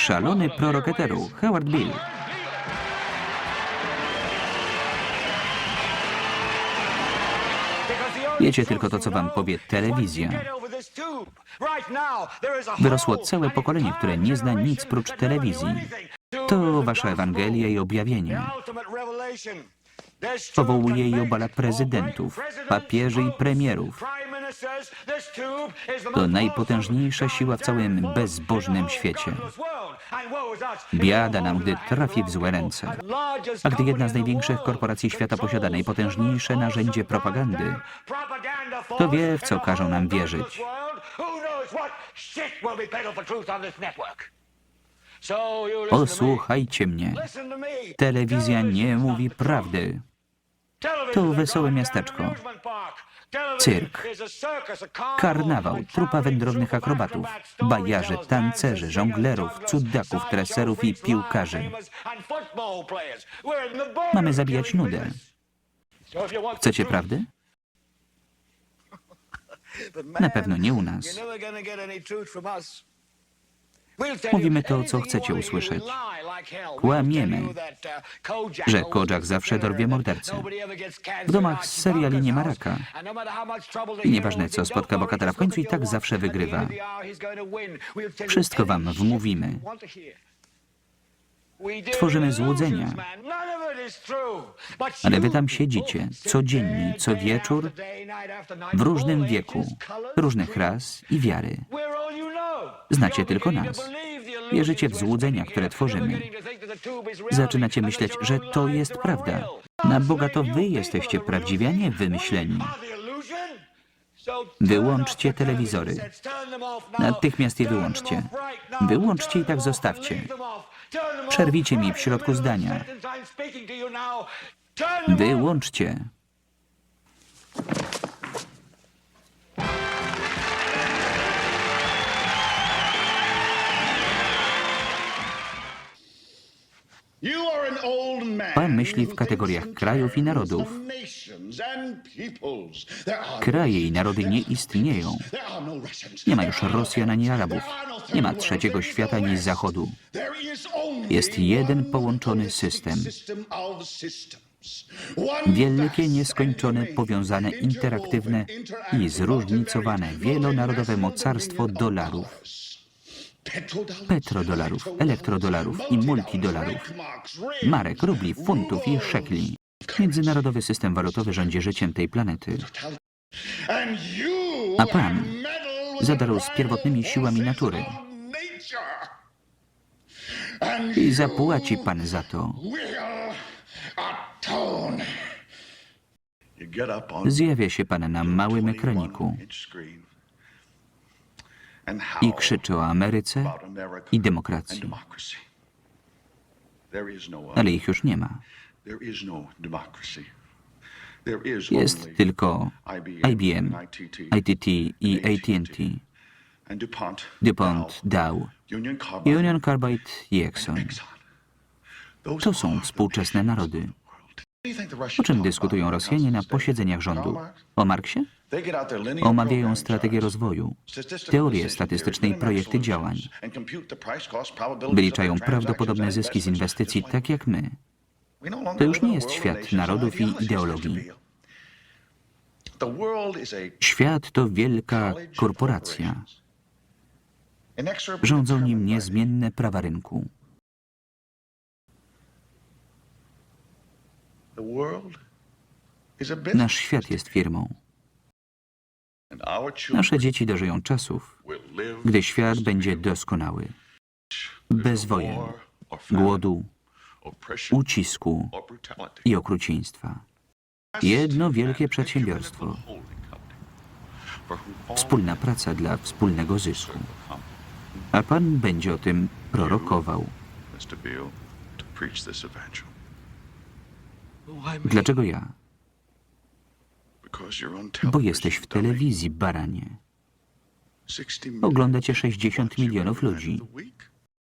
Szalony prorok eteru, Howard Bill. Wiecie tylko to, co wam powie telewizja. Wyrosło całe pokolenie, które nie zna nic prócz telewizji. To wasza Ewangelia i objawienie. Powołuje i obala prezydentów, papieży i premierów. To najpotężniejsza siła w całym bezbożnym świecie. Biada nam, gdy trafi w złe ręce. A gdy jedna z największych korporacji świata posiada najpotężniejsze narzędzie propagandy, to wie, w co każą nam wierzyć. Posłuchajcie mnie. Telewizja nie mówi prawdy. To wesołe miasteczko. Cyrk, Karnawał, trupa wędrownych akrobatów, bajarzy, tancerzy, żonglerów, cudaków, treserów i piłkarzy. Mamy zabijać nudę. Chcecie prawdy? Na pewno nie u nas. Mówimy to, co chcecie usłyszeć. Kłamiemy, że Kojak zawsze dorwie mordercę. W domach z seriali nie ma raka. I nieważne, co spotka bohatera, w końcu i tak zawsze wygrywa. Wszystko wam wmówimy. Tworzymy złudzenia. Ale wy tam siedzicie codziennie, co wieczór, w różnym wieku, różnych ras i wiary. Znacie tylko nas. Wierzycie w złudzenia, które tworzymy. Zaczynacie myśleć, że to jest prawda. Na Boga to wy jesteście prawdziwi, a nie wymyśleni. Wyłączcie telewizory. Natychmiast je wyłączcie. Wyłączcie i tak zostawcie. Przerwijcie mi w środku zdania. Wyłączcie. Pan myśli w kategoriach krajów i narodów. Kraje i narody nie istnieją. Nie ma już Rosjan ani Arabów. Nie ma trzeciego świata ani Zachodu. Jest jeden połączony system. Wielkie, nieskończone, powiązane, interaktywne i zróżnicowane wielonarodowe mocarstwo dolarów, petrodolarów, elektrodolarów i multidolarów, marek, rubli, funtów i szekli. Międzynarodowy system walutowy rządzi życiem tej planety. A pan zadarł z pierwotnymi siłami natury. I zapłaci pan za to. Zjawia się pan na małym ekraniku i krzyczy o Ameryce i demokracji. Ale ich już nie ma. Jest tylko IBM, ITT i AT&T, DuPont, Dow, Union Carbide i Exxon. To są współczesne narody. O czym dyskutują Rosjanie na posiedzeniach rządu? O Marksie? Omawiają strategię rozwoju, teorie statystyczne i projekty działań. Wyliczają prawdopodobne zyski z inwestycji tak jak my. To już nie jest świat narodów i ideologii. Świat to wielka korporacja. Rządzą nim niezmienne prawa rynku. Nasz świat jest firmą. Nasze dzieci dożyją czasów, gdy świat będzie doskonały. Bez wojen, głodu, ucisku i okrucieństwa. Jedno wielkie przedsiębiorstwo. Wspólna praca dla wspólnego zysku. A Pan będzie o tym prorokował. Dlaczego ja? Bo jesteś w telewizji, baranie. Ogląda cię 60 milionów ludzi.